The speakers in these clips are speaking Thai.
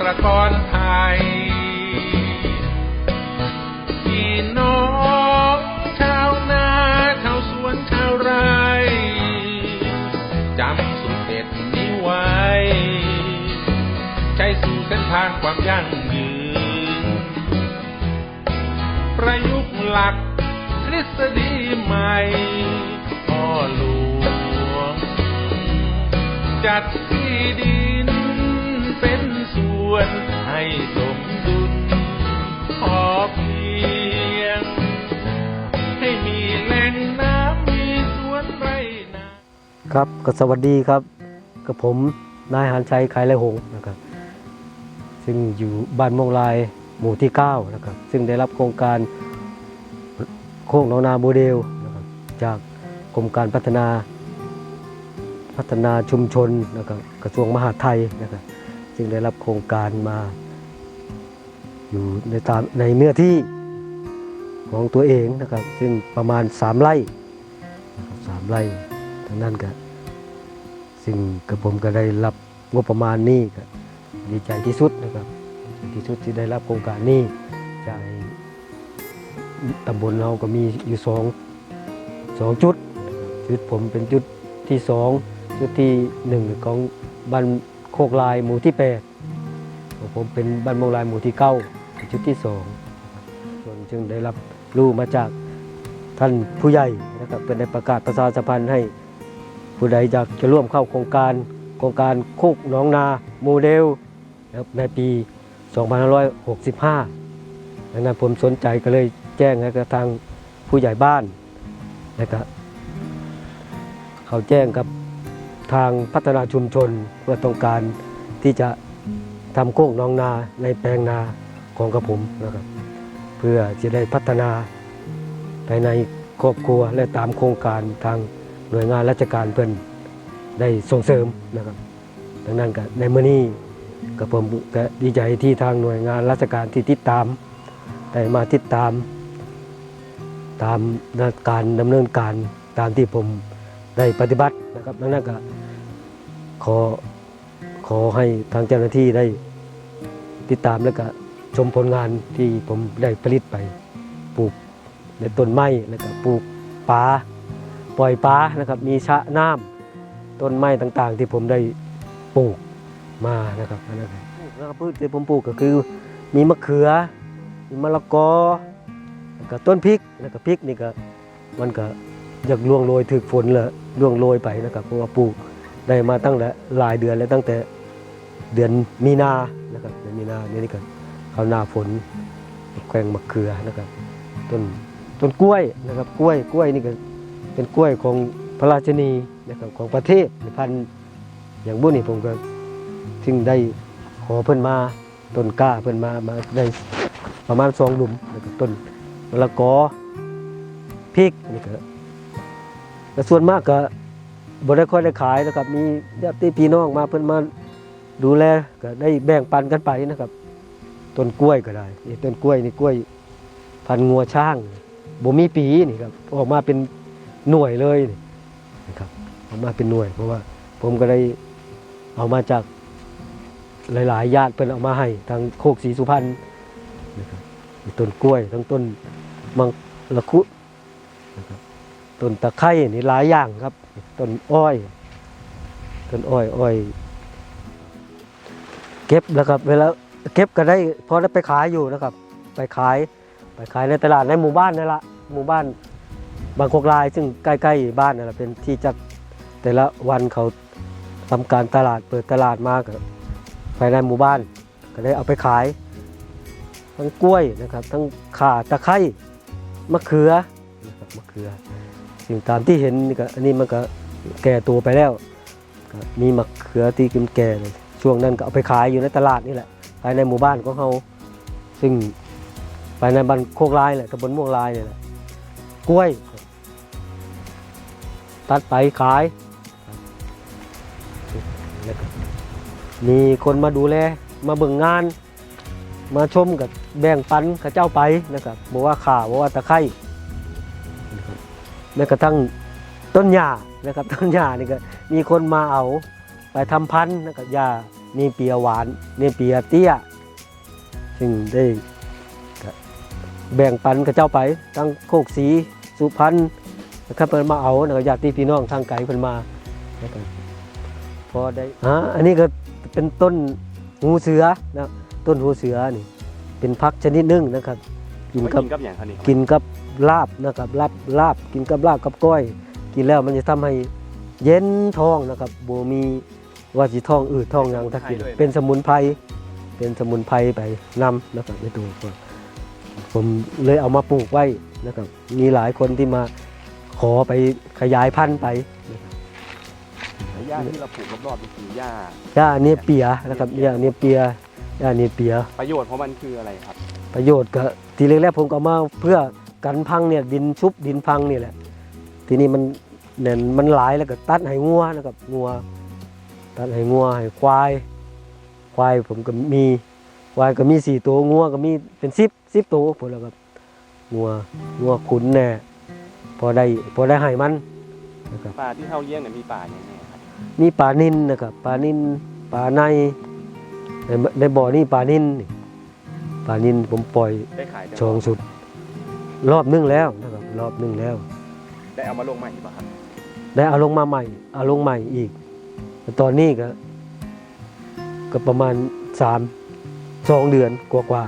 ตรกรไทยพี่น้องชาวนาชาวสวนชาวไร่จำสุดเด็ดนี้ไว้ ใช้สู่เส้นทางความยั่งยืน ประยุกต์หลักทฤษฎีใหม่พ่อหลวง จัดที่ดินเป็นส่ วนให้สมดุลพอเพียง ให้มีแหล่งน้ำมีสวนไรนาครับก็สวัสดีครับกับผมนายหานชัยขายไรหงส์นะครับ ซึ่งอยู่บ้านมงลายหมู่ที่ 9 นะครับ ซึ่งได้รับโครงการโค้งหนองนาโมเดลนะครับจากกรมการพัฒนาพัฒนาชุมชนนะครับกระทรวงมหาดไทยนะครับ ซึ่งได้รับโครงการมาอยู่ในตามในเนื้อที่ของตัวเองนะครับ ซึ่งประมาณ 3 ไร่สามไร่ทั้งนั้นก็ซึ่งกับผมก็ได้รับงบประมาณนี้ก็ดีใจที่สุดนะครับดีใจที่สุดที่ได้รับโครงการนี้จากตำบลเราก็มีอยู่สองสองจุด จุดผมเป็นจุดที่สองจุดที่หนึ่งของบ้าน โคกลายหมู่ที่แปดของผมเป็นบ้านโมงลายหมู่ที่เก้าเป็นจุดที่สองส่วนจึงได้รับรู้มาจากท่านผู้ใหญ่นะครับเป็นได้ประกาศประชาสัมพันธ์ให้ผู้ใดอยากจะร่วมเข้าโครงการโครงการโคกหนองนาโมเดลในปี 2565ดังนั้นผมสนใจก็เลยแจ้งให้กับทางผู้ใหญ่บ้านนะครับเขาแจ้งกับ ทางพัฒนาชุมชนเพื่อต้องการที่จะทำโค้งนองนาในแปลงนาของกระผมนะครับ เพื่อจะได้พัฒนาภายในครอบครัวและตามโครงการทางหน่วยงานราชการเพิ่อนได้ส่งเสริมนะครับดังนั้นก็ในมื้อนี้กับผมก็ดีใจที่ทางหน่วยงานราชการที่ติดตามได้มาติดตาม ตามการดำเนินการตามที่ผม ได้ปฏิบัตินะครับดังนั้นก็ขอขอให้ทางเจ้าหน้าที่ได้ติดตามแล้วก็ชมผลงานที่ผมได้ผลิตไปปลูกในต้นไม้แล้วก็ปลูกป่าปล่อยปลานะครับ มีชะน้ำต้นไม้ต่างๆ ที่ผมได้ปลูกมานะครับนนะครับแล้วก็พืชที่ผมปลูกก็คือ มีมะเขือ มีมะละกอแล้วก็ต้นพริกแล้วก็พริกนี่ก็มันก็ อยากล่วงโรยถึกฝนเลยล่วงโรยไปนะครับเพราะว่าปลูกได้มาตั้งแต่หลายเดือนแล้วตั้งแต่เดือนมีนานะครับเดือนมีนาเนี่ยนี่ก็ข้าหน้าฝนแกว่งมะเขือนะครับต้นต้นกล้วยนะครับกล้วยกล้วยนี่ก็เป็นกล้วยของพระราชนีนะครับของประเทศพันธุ์อย่างบุญนี่ผมก็จึงได้ขอเพิ่นมาต้นกล้าเพิ่นมามาได้ประมาณสองหลุมแล้วก็ต้นมะละกอพริกนี่ก็ แต่ส่วนมากก็บ่ได้ค่อยได้ขายนะครับ มีญาติพี่น้องมาเพิ่นมาดูแลก็ได้แบ่งปันกันไปนะครับ ต้นกล้วยก็ได้นี่ต้นกล้วยนี่กล้วย พันงัวช้างบ่มีปีนี่ครับออกมาเป็นหน่วยเลยนะครับเอามาเป็นหน่วย เพราะว่าผมก็ได้เอามาจากหลาย ๆ ญาติเพิ่นเอามาให้ทางโคกศรีสุพรรณนะครับต้นกล้วยทั้งต้นมังละคุนะครับ ต้นตะไคร้นี่หลายอย่างครับต้นอ้อยต้นอ้อยอ้อย เก็บแล้วครับ เวลาเก็บก็ได้พอได้ไปขายอยู่นะครับ ไปขายไปขายในตลาดในหมู่บ้านนี่ละหมู่บ้านบางกอกลาย ซึ่งใกล้ๆบ้านนั่นแหละเป็นที่จัดแต่ละวันเขาทำการตลาดเปิดตลาดมากภายในหมู่บ้าน ก็ได้เอาไปขาย ทั้งกล้วยนะครับ ทั้งข่าตะไคร้มะเขือนะครับมะเขือ สิ่งตามที่เห็นนี่ก็อันนี้มันก็แก่ตัวไปแล้วมีมะเขือที่กินแก่เลยช่วงนั้นก็เอาไปขายอยู่ในตลาดนี่แหละภายในหมู่บ้านของเขาซึ่งภายในบ้านโคกลายแหละตำบลม่วงลายเนี่ยแหละกล้วย ตัดไปขายมีคนมาดูแล มาเบิ่งงาน มาชมกับแบ่งปันกับเจ้าไปนะครับบอกว่าข่าบอกว่าตะไคร้ แม้กระทั่งต้นหญ้านะครับต้นหญ้านี่ก็มีคนมาเอาไปทำพันธุ์นะครับหญ้านี่เปียหวานนี่เปียเตี้ย ซึ่งได้ก็แบ่งปันกับเจ้าไปทั้งโคกสีสุพรรณนะครับเพิ่นมาเอานะครับญาติพี่น้องทางไกลเพิ่นมานะครับพอได้ฮะอันนี้ก็เป็นต้นหูเสือนะต้นหูเสือนี่เป็นพักชนิดหนึงนะครับ กินไม่กับกินกับอย่างคะนี่กินกับ ลาบนะครับลาบลาบกินกับลาบกับก้อย กินแล้วมันจะทำให้เย็นท้องนะครับโบมีว่าสิท้องอืดท้องหยังถ้ากินเป็นสมุนไพรเป็นสมุนไพรไปนำนะครับในตัวก็ผมเลยเอามาปลูกไว้นะครับ มีหลายคนที่มาขอไปขยายพันธุ์ไปนะครับหญ้าที่เราปลูกรอบๆนี่คือหญ้าหญ้าเนเปียนะครับหญ้าเนเปียหญ้าเนเปีย ประโยชน์ของมันคืออะไรครับ ประโยชน์ก็ทีแรกๆผมก็เอามาเพื่อ กันพังเนี่ยดินชุบดินพังนี่แหละ ทีนี้มันเนี่ยมันหลายแล้วก็ตัดให้งัวนะครับงัว ตัดให้งัวให้ควาย ควายผมก็มีควายก็มีสี่ตัวงัวก็มีเป็นสิบสิบตัวผมแล้วก็งัวงัวขุนแน่พอได้พอได้ให้มันนะครับปลาที่เขาเลี้ยงเนี่ยมีปลาอย่างไงครับมีปลานินนะครับปลานินปลาในในในบ่อนี่ปลานินนี่ปลานินผมปล่อยได้ขายแต่ชองสุด รอบนึงแล้วนะครับรอบนึงแล้ว ได้เอามาลงใหม่ป่ะครับได้เอาลงมาใหม่เอาลงใหม่อีกแต่ตอนนี้ก็ก็ประมาณสามสองเดือนกว่า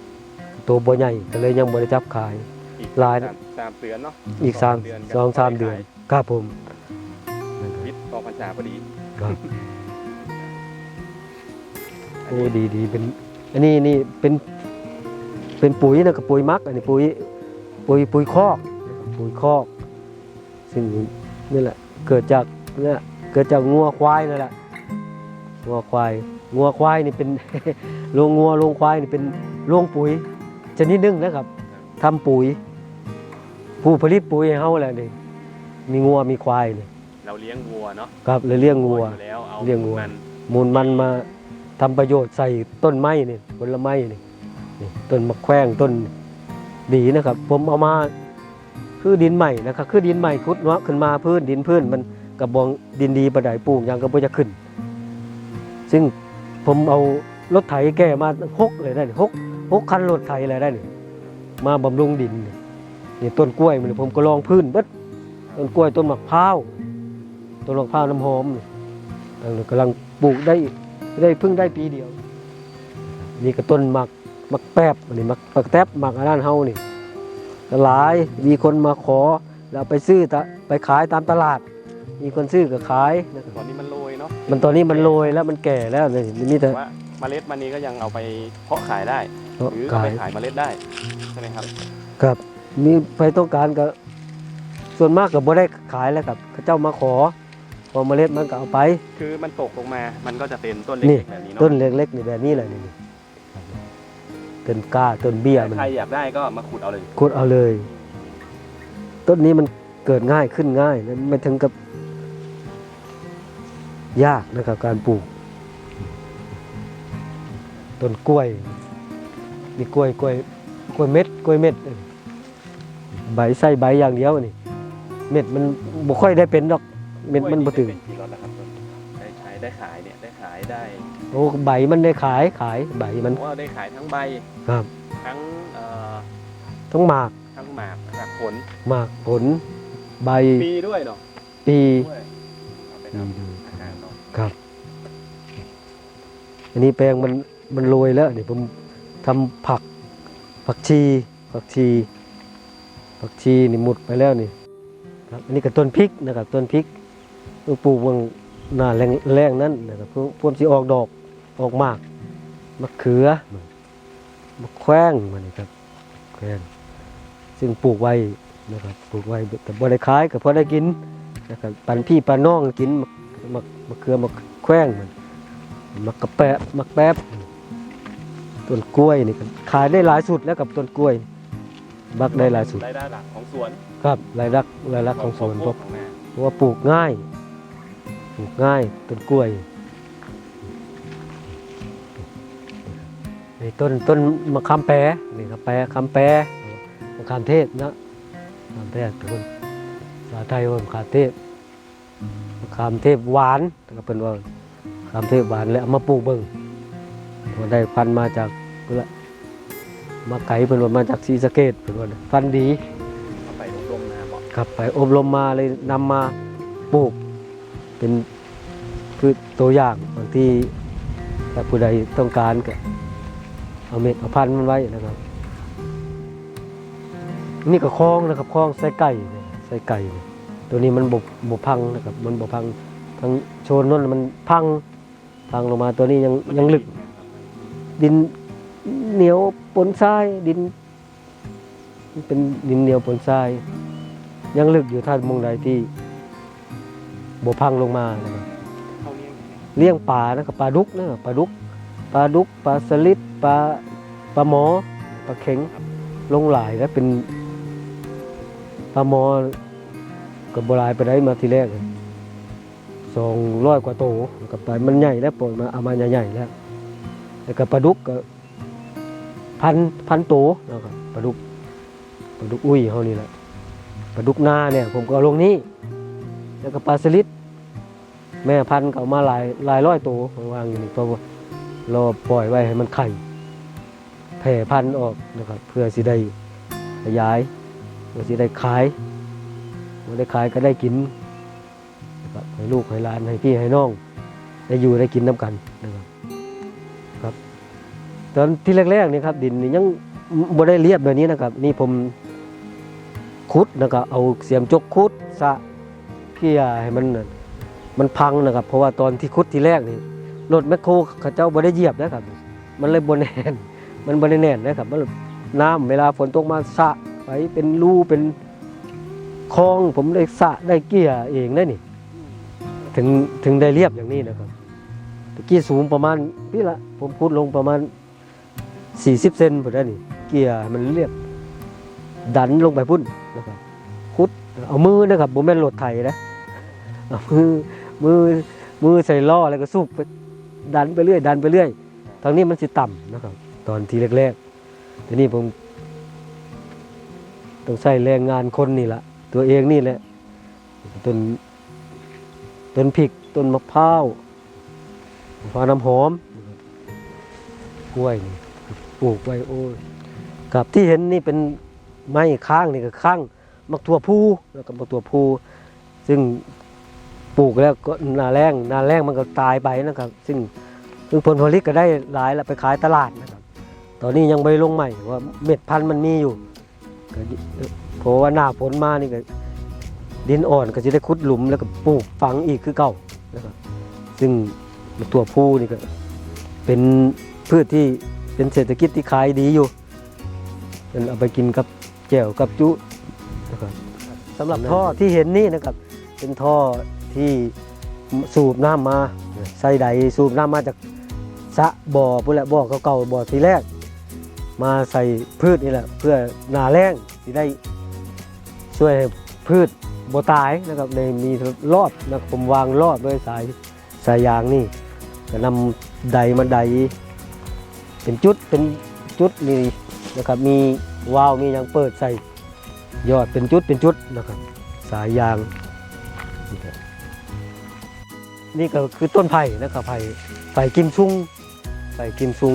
ๆตัวบ่ใหญ่ก็เลยยังบ่ได้จับขาย อีกลายสามสามเดือนเนาะอีกสามเดือนสองสามเดือนครับผมวิทย์ต่อพรรษาพอดีครับโอ้ดีดีเป็น อันนี้นี่เป็นเป็นปุ๋ยนะครับปุ๋ยหมัก อันนี้ปุ๋ย ปุ๋ยปุ๋ยคอกนะครับปุ๋ยคอก ซึ่งนี่แหละเกิดจากเนี่ยเกิดจากงัวควายนั่นแหละงัวควายงัวควายนี่เป็นโรงงัวโรงควายนี่เป็นโรงปุ๋ยชนิดหนึงนะครับทำปุ๋ย ผู้ผลิตปุ๋ยให้เฮาแหละนี่มีงัวมีควายนี่เราเลี้ยงวัวเนาะครับเลยเลี้ยงงัวอยู่แล้วเอาเลี้ยงวัวมันมูลมันมาทำประโยชน์ใส่ต้นไม้นี่ผลไม้นี่นี่ต้นมะแขว้งต้น ดีนะครับ ผมเอามาคือดินใหม่นะครับ คือดินใหม่คุดเนาะขึ้นมาพื้นดินพื้นมันกระบองดินดีประดายปลูกหยังก็บ่จะขึ้น ซึ่งผมเอารถไถแก่มาหกเลยได้หกหกคันรถไถเลยได้นี่มาบำรุงดินนี่ต้นกล้วยมันผมก็ลองพื้นเบิดต้นกล้วยต้นมะพร้าวต้นมะพร้าวน้ำหอมนี่กำลังปลูกได้ได้เพิ่งได้ปีเดียว นี่ก็ต้นหมัก มักแป๊บอันนี้หมักหมักแทบหมักอันนั้นเฮานี่ก็หลายมีคนมาขอแล้วไปซื้อตะไปขายตามตลาด มีคนซื้อก็ขายนะครับตอนนี้มันโรยเนาะมันตอนนี้มันโรยแล้วมันแก่แล้วนี่มีแต่แต่ว่าเมล็ดมันนี้ก็ยังเอาไปเพาะขายได้หรือเอาขายไปขายเมล็ดได้ใช่ไหมครับ ครับมีใครต้องการก็ส่วนมากก็บ่ได้ขายแล้วครับเขาเจ้ามาขอพอเมล็ดมันก็เอาไป คือมันตกลงมา มันก็จะเป็นต้นนี่เล็กๆแบบนี้เนาะต้นเล็กๆนี่แบบนี้แหละนี่ ต้นกล้าต้นเบี้ยมันใครอยากได้ก็มาขุดเอาเลยขุดเอาเลย ต้นนี้มันเกิดง่ายขึ้นง่ายนะไม่ถึงกับ ยากนะครับการปลูก ต้นกล้วยนี่กล้วยกล้วยกล้วยเม็ดกล้วยเม็ดเออใบไส้ใบอย่างเดียวนี่ เม็ดมันบ่ค่อยได้เป็นดอก เม็ดมันบ่ถึงเป็นกี่รถนะครับได้ใช้ได้ขายเนี่ยได้ขายได้ โอ้ใบมันได้ขายขายใบมันผมว่าได้ขายทั้งใบครับทั้งเอ่อต้องหมากทั้งหมากจากผลหมากผล ใบปีด้วยเนาะปีด้วยเอาไปทำอาหารเนาะครับ อันนี้แปลงมันมันโรยแล้วนี่ผมทำผักผักชีผักชีผักชีนี่หมดไปแล้วนี่ครับอันนี้ก็ต้นพริกนะครับต้นพริกปลูกเมืองหน้าแรงแรงนั้นนะครับเพื่อเพื่อสิออกดอก ออกมากมะเขือมะแขว้งมันนี่ครับแขว้งซึ่งปลูกไว้นะครับปลูกไว้แต่บ่ได้ขายก็พอได้กินนะครับปันพี่ปันน้องกินมะมะมะเขือมะแขว้งมันมะกระแปะมะแป๊บต้นกล้วยนี่ก็ขายได้หลายสุดแล้วกับต้นกล้วย บักได้หลายสุดรายได้หลักของสวนครับรายรักรายรักของสวนเพราะของนาเพราะว่าปลูกง่าย ปลูกง่ายต้นกล้วย นี่ต้นต้นมะขามแปรนี่ครับแปรคำแปรมะขามเทศนะมะขามเทศทุกคนภาษาไทยว่ามะขามเทศมะขามเทศหวานก็เป็นว่าขขามเทพบานแล้วเอามาปลูกเบิ่งพอได้พันธุ์มาจากพุ่นละมาไก่เพิ่นว่ามาจากศรีสะเกษเพิ่นว่าพันธุ์ดีเอาไปอบรมนะเหมาะครับไปอบรมมาเลยนำมาปลูก เป็นพืชตัวอย่างบางที่ถ้าผู้ใดต้องการก็ เอาเม็ดเอาพันมันไว้นะครับ นี่ก็คลองนะครับคลองใส่ไก่ใส่ไก่ ตัวนี้มันบบบบพังนะครับ มันบบพังทั้งโชนนั่นมันพังพังลงมาตัวนี้ยังยังลึก ดินเหนียวปนทรายดิน เป็นดินเหนียวปนทรายยังลึกอยู่ถ้ามองใดที่บพังลงมานะครับเลี้ยงปลานะครับปลาดุกนะปลาดุกปลาดุกปลาสลิด ปลาปลาหมอปลาเข็งลงหลายแล้วเป็นปลาหมอกับโบราณไปได้มาทีแรกสองร้อยกว่าโตกับปลามันใหญ่แล้วปล่อยมาเอามาใหญ่ๆแล้วแล้วก็ปลาดุกก็พันพันโตนะครับปลาดุกปลาดุกอุ้ยเขานี่แหละปลาดุกนาเนี่ย ผมก็ลงนี้แล้วก็ปลาสลิดแม่พันธุ์ก็เอามาหลายหลายร้อยตัววางอยู่นี่เพราะว่าราปล่อยไว้ให้มันไข่ แผ่พันธุ์ออกนะครับ เพื่อสิได้ขยายเพื่อสิได้ขายเมื่อได้ขายก็ได้กินนะครับให้ลูกให้หลานให้พี่ให้น้องได้อยู่ได้กินน้ำกันนะครับครับ ตอนที่แรกๆนี่ครับ ดินนี่ยังบ่ได้เรียบแบบนี้นะครับ นี่ผมขุดนะครับเอาเสียมจกขุดสะเกี่ยให้มันมันพังนะครับ เพราะว่าตอนที่ขุดทีแรกนี่รถแมคโครเขาเจ้าบ่ได้เหยียบนะครับ มันเลยบ่แน่น มันบ่ได้แน่นนะครับมันน้ำเวลาฝนตกมาสะไปเป็นรูเป็นคลองผมได้สะได้เกี่ยเองได้นี่ ถึงถึงได้เรียบอย่างนี้นะครับตะกี้สูงประมาณนี่ละผมขุดลงประมาณ 40 เซนพอได้นี่ เกี่ยมันเรียบ ดันลงไปพุ่นนะครับขุดเอามือนะครับผมแม่นรถไถนะเอามือมือมือใส่ล้อแล้วก็สูบไปดันไปเรื่อย ดันไปเรื่อยทางนี้มันสิต่ำนะครับ ตอนทีแรกๆทีนี้ผมต้องใช้แรงงานคนนี่แหละตัวเองนี่แหละต้นต้นพริกต้นมะพร้าวมะพร้าวน้ำหอมกล้วยปลูกไว้โอ้ยกับที่เห็นนี่เป็นไม้ข้างนี่ก็ข้างมักตัวผู้แล้วก็มักตัวผู้ซึ่งปลูกแล้วก็นาแรงนาแรงมันก็ตายไปนะครับซึ่งซึ่งผลผลิตก็ได้หลายแล้วไปขายตลาดนะครับ ตอนนี้ยังไม่ลงใหม่ว่าเม็ดพันธุ์มันมีอยู่เพราะว่าหน้าฝนมานี่ก็ดินอ่อนก็จะได้ขุดหลุมแล้วก็ปลูกฝังอีกคือเก่านะครับซึ่งตัวผู้นี่ก็เป็นพืชที่เป็นเศรษฐกิจที่ขายดีอยู่เป็นเอาไปกินกับแจ่วกับจุนะครับสำหรับท่อที่เห็นนี่นะครับ เป็นท่อที่สูบน้ำมาใส่ใดสูบน้ำมาจากสะบ่อพุ่นแหละบ่อเก่าๆบ่อทีแรก มาใส่พืชนี่แหละ เพื่อหนาแรงที่ได้ช่วยให้พืชบตายนะครับในมีรอดนะครับผมวางรอดด้วยสายสายยางนี่ก็นำใดมาใดเป็นจุดเป็นจุดนี่นะครับมีวาล์วมีหยังเปิดใส่ยอดเป็นจุดเป็นจุดนะครับ สายยาง นี่ก็คือต้นไผ่นะครับไผ่ไผ่กิมซุงไผ่กิมซุง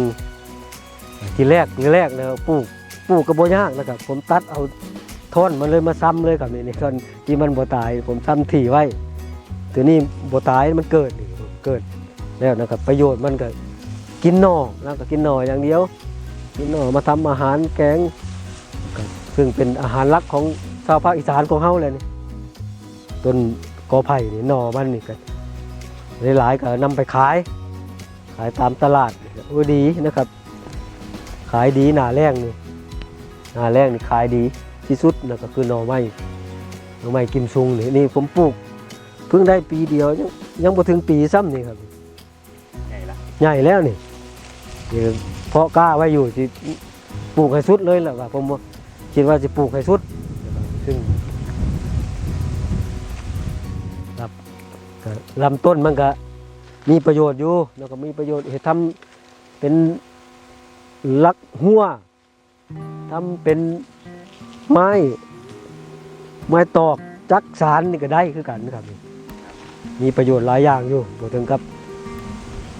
ทีแรกทีแรกนะครับปลูกปลูกกระโบยากนะครับ ผมตัดเอาท่อนมันเลยมาซ้ำเลยครับนี่นี่ท่อนที่มันบ่ตาย ผมซ้ำถี่ไว้ตัวนี้บ่ตายมันเกิดเกิดแล้วนะครับ ประโยชน์มันก็กินหน่อแล้วก็กินหน่ออย่างเดียว กินหน่อมาทำอาหารแกงซึ่งเป็นอาหารหลักของชาวภาคอีสานของเฮาเลยนี่ต้นกอไผ่นี่หน่อมันนี่ก็หลายๆก็นำไปขาย ขายตามตลาดโอ้ดีนะครับ ขายดีหนาแรงนี่หนาแรงนี่ขายดีที่สุดนะก็คือหน่อไม้หน่อไม้กิมซุงนี่นี่ผมปลูก เพิ่งได้ปีเดียวยังยังบ่ถึงปีซ้ำนี่ครับไงล่ะใหญ่แล้วนี่นี่เพาะกล้าไว้อยู่ที่ปลูกให้สุดเลยแหละว่าผมว่าคิดว่าจะปลูกให้สุดซึ่งครับก็ลำต้นมันก็มีประโยชน์อยู่แล้วก็มีประโยชน์เห็นทำเป็น ลักหัวทำเป็นไม้ ไม้ตอกจักสารนี่ก็ได้คือกันนะครับ มีประโยชน์หลายอย่างอยู่บ่ถึงกับ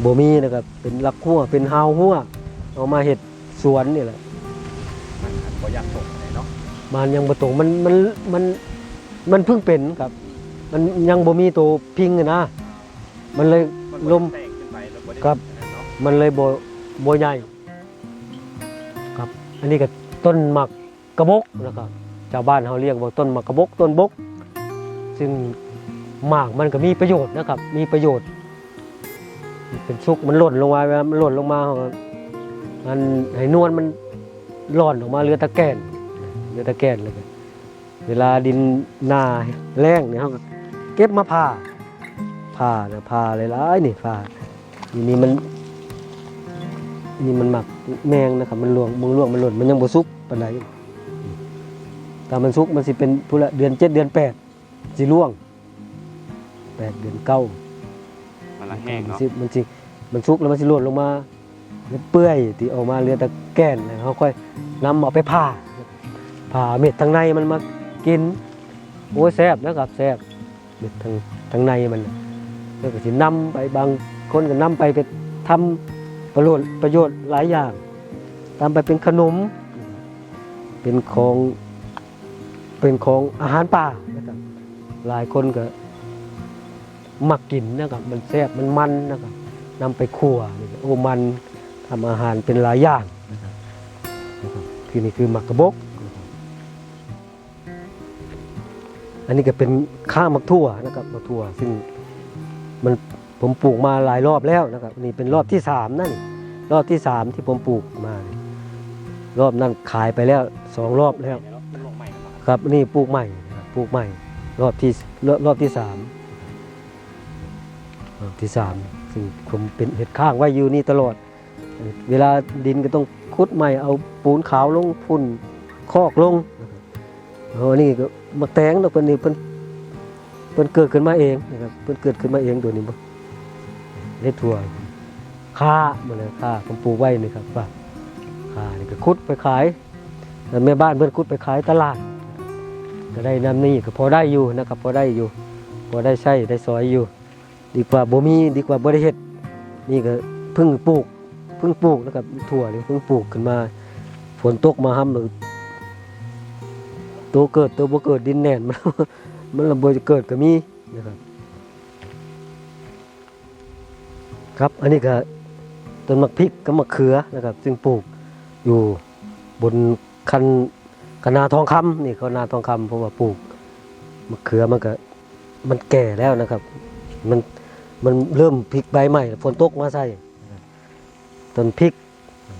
บ่มีนะครับ เป็นลักหัวเป็นฮาวหัวเอามาเฮ็ดสวนนี่แหละมันอาจบ่อยากตกเลยเนาะมันยังบ่ตรงมันมันมันมันเพิ่งเป็นครับ มันยังบ่มีตัวพิงอะนะมันเลยมันลมแตกขึ้นไปแล้วบ่ได้ครับเนาะมันเลยบ่บ่ใหญ่ครับ อันนี้ก็ต้นหมักกระบกนะครับชาวบ้านเขาเรียกว่าต้นหมักกระบกต้นบก ซึ่งหมากมันก็มีประโยชน์นะครับ มีประโยชน์ เป็นซุกมันหล่นลงมามันหล่นลงมาขาก็มันให้นวลมันหล่อนออกมาเรือตะแกนเรือตะแกนเลยเวลาดินนาแรงเนี่ยเขาก็เก็บมาผ่าผ่านะผ่าหลายๆนี่ผ่าทีนี้มัน นี่มันหมักแมงนะครับมันลวงมึงลวงมันหล่นมันยังบ่สุกปานใดถ้ามันสุกมันสิเป็นพุละเดือนเจ็ดเดือนแปดสิล่วงแปดเดือนเก้ามันละแห้งมันเนาะสิมันสิมันสุกแล้วมันสิหล่นลงมาเปื่อยที่ออกมาเรือตะแกนแล้วเขาค่อยนำเอาไปผ่าผ่าเม็ดทางในมันมากินโอ้ยแซ่บนะครับแซ่บเม็ดทางทางในมันน่ะแล้วก็สินำไปบางคนก็นำไปไปทำ ประโยชน์ประโยชน์หลายอย่างทำไปเป็นขนม เป็นของเป็นของอาหารป่านะครับหลายคนก็มักกินนะครับมันแซ่บมันมันนะครับนำไปคั่วโอ้มันทำอาหารเป็นหลายอย่างนะครับคือนี่คือหมักกระบก อันนี้ก็เป็นข้าวมักทั่วนะครับมักทั่ว ซึ่งมัน ผมปลูกมาหลายรอบแล้วนะครับ นี่เป็นรอบที่สามนั่นนี่รอบที่สามที่ผมปลูกมา รอบนั้นขายไปแล้วสองรอบแล้ว ครับนี่ปลูกใหม่ปลูกใหม่ รอบที่รอบที่สามรอบที่สามซึ่งผมเป็นเห็ดข้างไว้อยู่นี่ตลอด เวลาดินก็ต้องคุดใหม่เอาปูนขาวลงพุ่นคอกลงนะครับเอาอันนี้ก็มาแตงแล้วเพิ่นนี่เพิ่นเพิ่นเกิดขึ้นมาเองนะครับเพิ่นเกิดขึ้นมาเองตัวนี้บ่ เล็ดถั่วค่ามาเลยค่าผมปลูกไว้นี่ครับว่าค่านี่ก็คุดไปขายแล้วแม่บ้านเพิ่นคุดไปขายตลาด ก็ได้น้ำนี่ก็พอได้อยู่นะครับพอได้อยู่พอได้ใช้ได้สอยอยู่ ดีกว่าบ่มีดีกว่าบ่ได้เฮ็ดนี่ก็เพิ่งปลูกเพิ่งปลูกนะครับถั่วนี่เพิ่งปลูกขึ้นมาฝนตกมาห้ำเลยตัวเกิดตัวบ่เกิดดินแน่นมันมันระเบิดจะเกิดก็มีนะครับ ครับ อันนี้ก็ต้นมะพริกกับมะเขือนะครับ ซึ่งปลูกอยู่บนคันคณาทองคำนี่คณาทองคำเพราะว่าปลูกมะเขือมันก็มันแก่แล้วนะครับ มันมันเริ่มพลิกใบใหม่ฝนตกมาใส่ต้นพริก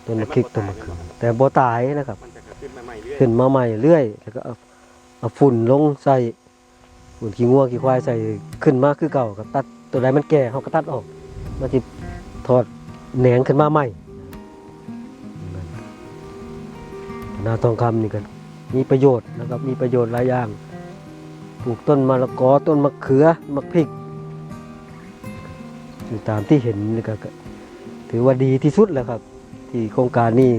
ต้นมะพริกต้นมะเขือแต่บ่ตายนะครับขึ้นมาใหม่เรื่อยขึ้นมาใหม่เรื่อยแล้วก็เอาฝุ่นลงใส่ฝุ่นขี้งัวขี้ควายใส่ขึ้นมาคือเก่าก็ตัดตัวใดมันแก่เขาก็ตัดออก มันจะถอดแหนงขึ้นมาใหม่นาทองคำนี่ก็มีประโยชน์นะครับมีประโยชน์หลายอย่างปลูกต้นมะละกอต้นมะเขือมะพริกอยู่ตามที่เห็นนี่ก็ก็ถือว่าดีที่สุดแล้วครับ ที่โครงการนี้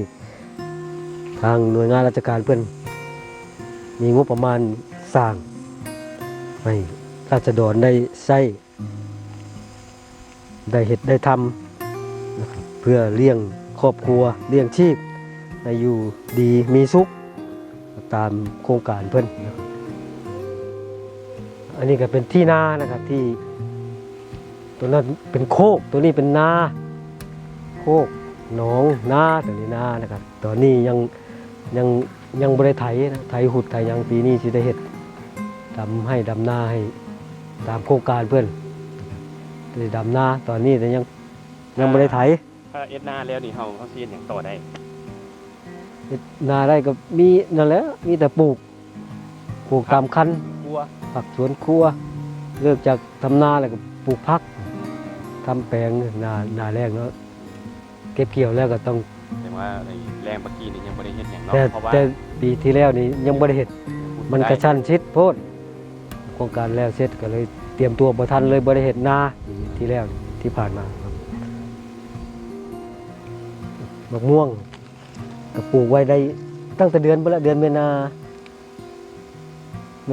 ทางหน่วยงานราชการเพื่อนมีงบประมาณสร้างให้ราษฎรได้ใช้ ได้เห็ดได้ทำนะครับเพื่อเลี้ยงครอบครัวเลี้ยงชีพให้อยู่ดีมีสุข ตามโครงการเพื่อนนะครับอันนี้ก็เป็นที่นานะครับที่ตัวนั้นเป็นโคกตัวนี้เป็นนาโคกหนองนาตัวนี้นานะครับตอนนี้ยังยังยังบริไถนะไถหุดไถยังปีนี้สิได้เห็ดดำให้ดำนาให้ตามโครงการเพื่อน ได้ดำนาตอนนี้แต่ยังยังบริไถถ้าเอ็ดหน้าแล้วนี่เฮาเฮาสิเฮ็ดหยังต่อได้เฮ็ดนาได้ก็มีนั่นแหละมีแต่ปลูก ปลูกตามคันกลัวผักสวนครัว เลิกจากทำนาแล้วก็ปลูกพักทำแปลงนานาแรกเนาะเก็บเกี่ยวแล้วก็ต้องแต่ว่าไอ้แรงเมื่อกี้นี่ยังบ่ได้เฮ็ดหยังเนาะแต่เพราะว่าแต่ปีที่แล้วนี่ยังบ่ได้เฮ็ดมันกระชั้นชิดโพดโครงการแล้วเสร็จก็เลย เตรียมตัวบ่ทันเลยบ่ได้เฮ็ดนาที่แล้วที่ผ่านมาครับมะม่วงก็ปลูกไว้ได้ตั้งแต่เดือนบ่ละเดือนเมนาเม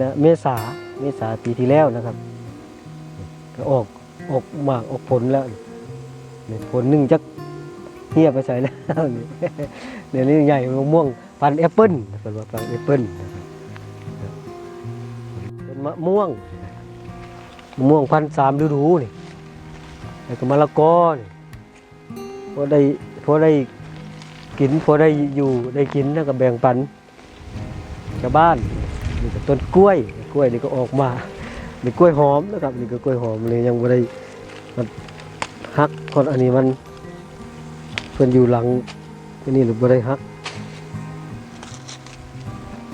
นะเมษาเมษาปีที่แล้วนะครับก็ออกออกหมากออกผลแล้วนี่ผลหนึ่งจักเฮียไปใส่แล้วนี่เดี๋ยวนี้ใหญ่มะม่วงพันธุ์แอปเปิ้ลเป็นว่าพันธุ์แอปเปิ้ลนะครับเป็นมะม่วง มะม่วงพันสามฤดูนี่แล้วก็มะละกอนี่พอได้พอได้กินพอได้อยู่ได้กินแล้วก็แบ่งปันชาวบ้านนี่ก็ต้นกล้วย กล้วยนี่ก็ออกมานี่กล้วยหอมนะครับนี่ก็กล้วยหอมเลยยังไม่ได้มันฮักคนอันนี้มันเพื่อนอยู่หลังอันนี้หรือไม่ได้ฮัก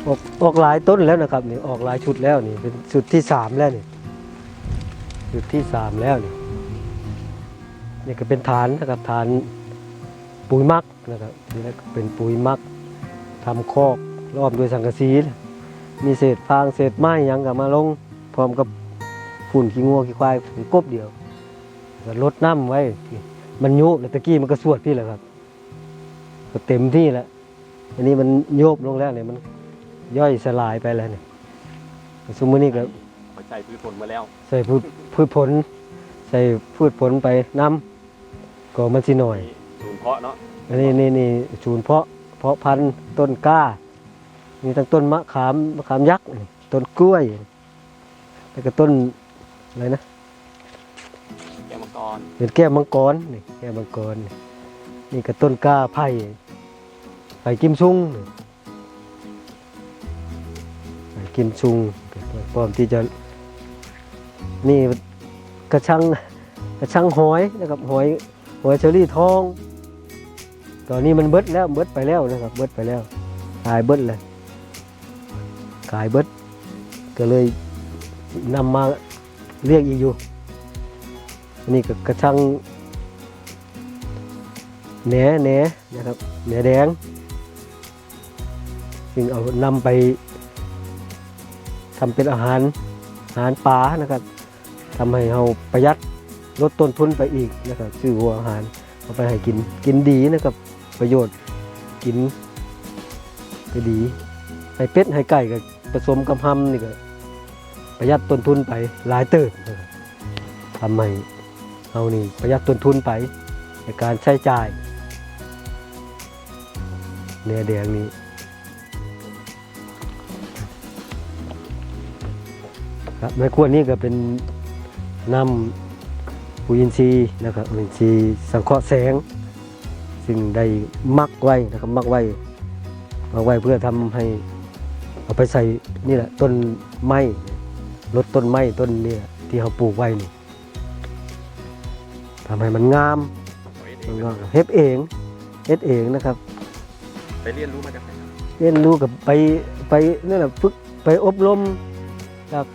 ออกออกหลายต้นแล้วนะครับนี่ออกหลายชุดแล้วนี่เป็นชุดที่สามแล้วนี่ ชุดที่สามแล้วนี่นี่ก็เป็นฐานนะครับฐานปุ๋ยมักนะครับนี่ก็เป็นปุ๋ยมักทำคอกล้อมด้วยสังกะสีมีเศษฟางเศษไม้ยังกับมาลง พร้อมกับฝุ่นขี้งัวขี้ควายเป็นกบเดียวก็ลดน้ำไว้ มันโยบแล้วตะกี้มันก็สวดพี่แหละครับ ก็เต็มที่แล้วอันนี้มันโยบลงแล้วเนี่ยมันย่อยสลายไปแล้วเนี่ยสมมตินี่ก็ ส่พืชผลมาแล้ว ใส่พืชพืชผล ใส่พืชผลไปน้ำก็มันสิหน่อยศูนย์เพาะเนาะอันนี้นี่นี่ศูนย์เพาะเพาะพันธุ์ต้นกล้ามีทั้งต้นมะขามมะขามยักษ์นี่ต้นกล้วยแล้วก็ต้นอะไรนะแก้วมังกรเป็นแก้วมังกรนี่แก้วมังกรนี่นี่ก็ต้นกล้าไผ่ไผ่กิมซุงนี่ไผ่กิมซุงพร้อมที่จะ นี่กระชังกระชังหอยนะครับหอยหอยเชอรี่ทอง ตอนนี้มันเบิดแล้วเบิดไปแล้วนะครับ เบิดไปแล้วขายเบิดเลยขายเบิด ก็เลยนำมาเรียกอีกอยู่นนี้ก็กระชังแหนแหนนะครับแหนแดงซึ่งเอานำไปทำเป็นอาหารอาหารป่านะครับ ทำให้เราประหยัดลดต้นทุนไปอีกนะครับซื้อหัวอาหารเอาไปให้กินกินดีนะครับประโยชน์กินไปดีให้เป็ดให้ไก่ก็ผสมกับหำนี่ก็ประหยัดต้นทุนไปหลายเติบนทำให้เรานี่ประหยัดต้นทุนไปในการใช้จ่ายเนื้อแดงนี้ครับในขวดนี้ก็เป็น น้ำปุ๋ยอินทรีย์นะครับปุ๋ยอินทรีย์สังเคราะห์แสง ซึ่งได้มักไว้นะครับมักไว้มักไว้เพื่อทำให้เอาไปใส่นี่แหละต้นไม้ลดต้นไม้ต้นเนี่ยที่เราปลูกไว้นี่ทำให้มันงามมันงามเฮ็ดเองเฮ็ดเองนะครับ ไปเรียนรู้มาจากไหนครับเรียนรู้กับไปไปนี่แหละฝึกไปอบรมจาก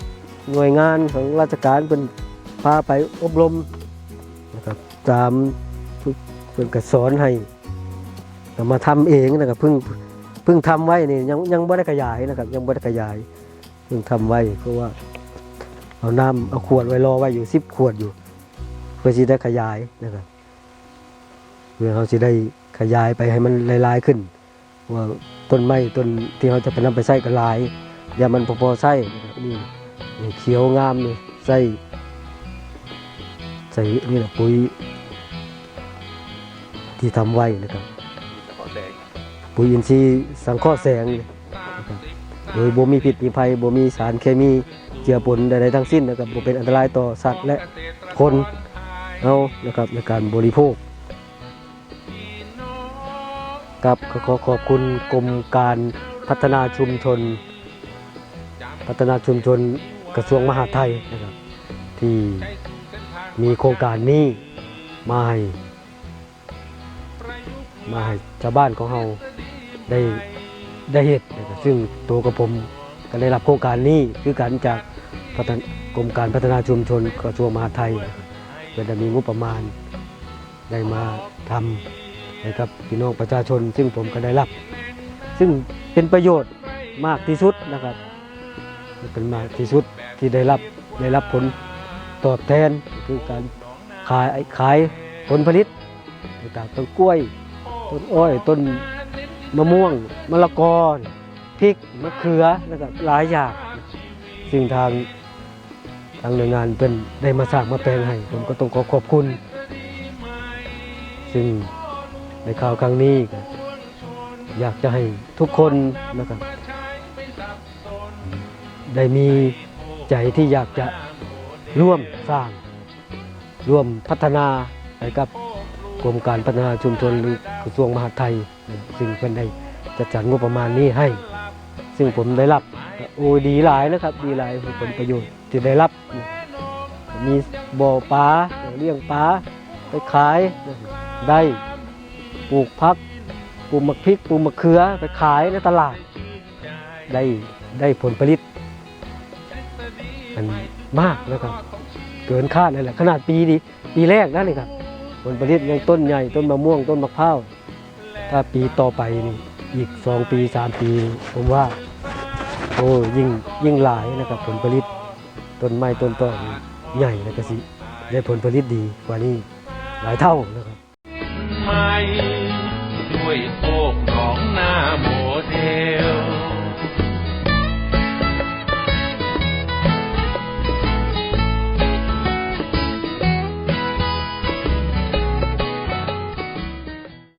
หน่วยงานของราชการเป็น พาไปอบรมนะครับตามเพิ่นก็สอนให้มาทำเองนะครับเพิ่งเพิ่งทำไว้นี่ยังยังไม่ได้ขยายนะครับ ยังไม่ได้ขยายเพิ่งทำไว้เพราะว่าเอาน้ำเอาขวดไว้รอไว้อยู่สิบขวดอยู่ เพื่อที่ได้ขยายนะครับเพื่อเขาจะได้ขยายไปให้มันลายๆขึ้น ว่าต้นไม้ต้นที่เขาจะไปนำไปใส่ก็ลาย อย่ามันพอๆใส่นี่เขียวงามนี่ใส่ใส่ นี่แหละปุ๋ยที่ทำไว้นะครับมีเฉพาะแสงปุ๋ยอินทรีย์สังเคราะห์แสงนี่นะครับโดยบ่มีพิษมีภัยบ่มีสารเคมีเจือปนใดๆทั้งสิ้นนะครับบ่เป็นอันตรายต่อสัตว์และคนเอานะครับในการบริโภคครับก็ขอขอบคุณกรมการพัฒนาชุมชน พัฒนาชุมชนกระทรวงมหาดไทยนะครับที่ มีโครงการนี้มาให้มาให้ชาวบ้านของเราได้ได้เห็ดนซึ่งตัวกับผมก็ได้รับโครงการนี้คือการจากกรมการพัฒนาชุมชนกระทรวงมหาดไทยเพื่อจะมีงบประมาณได้มาทำนะครับพี่น้องประชาชน ซึ่งผมก็ได้รับ ซึ่งเป็นประโยชน์มากที่สุดนะครับเป็นมากที่สุดที่ได้รับได้รับผล ตอบแทนคือการขายขายผลผลิตต่างต้นกล้วย ต้นอ้อย ต้นมะม่วง มะละกอพริก มะเขือนะครับหลายอย่างซึ่งทางทางหน่วยงานเป็นได้มาสร้างมาแปลงให้ ผมก็ต้องขอขอบคุณ ซึ่งในข่าวครั้งนี้ก็อยากจะให้ทุกคนนะครับ ได้มีใจที่อยากจะ ร่วมสร้าง ร่วมพัฒนาไปกับกรมการพัฒนาชุมชนหรือกระทรวงมหาดไทย ซึ่งเป็นได้จัดสรรงบประมาณนี้ให้ ซึ่งผมได้รับโอ้ดีหลายนะครับ ดีหลายผลประโยชน์ที่ได้รับ มีบ่อปลาเลี้ยงปลาไปขายได้ปลูกพักปลูกมะพริกปลูกมะเขือไปขายในตลาด ได้ได้ผลผลิต มากนะครับ เกินคาดเลยแหละขนาดปีดีปีแรกนั่นเลยครับผลผลิตยังต้นใหญ่ต้นมะม่วงต้นมะพร้าวถ้าปีต่อไปนี่อีกสองปีสามปี ผมว่าโอ้ยิ่งยิ่งหลายนะครับผลผลิตต้นไม้ต้นต้นใหญ่แล้วก็สิได้ผลผลิตดีกว่านี้หลายเท่านะครับใหม่ด้วยโคกหนองนาโม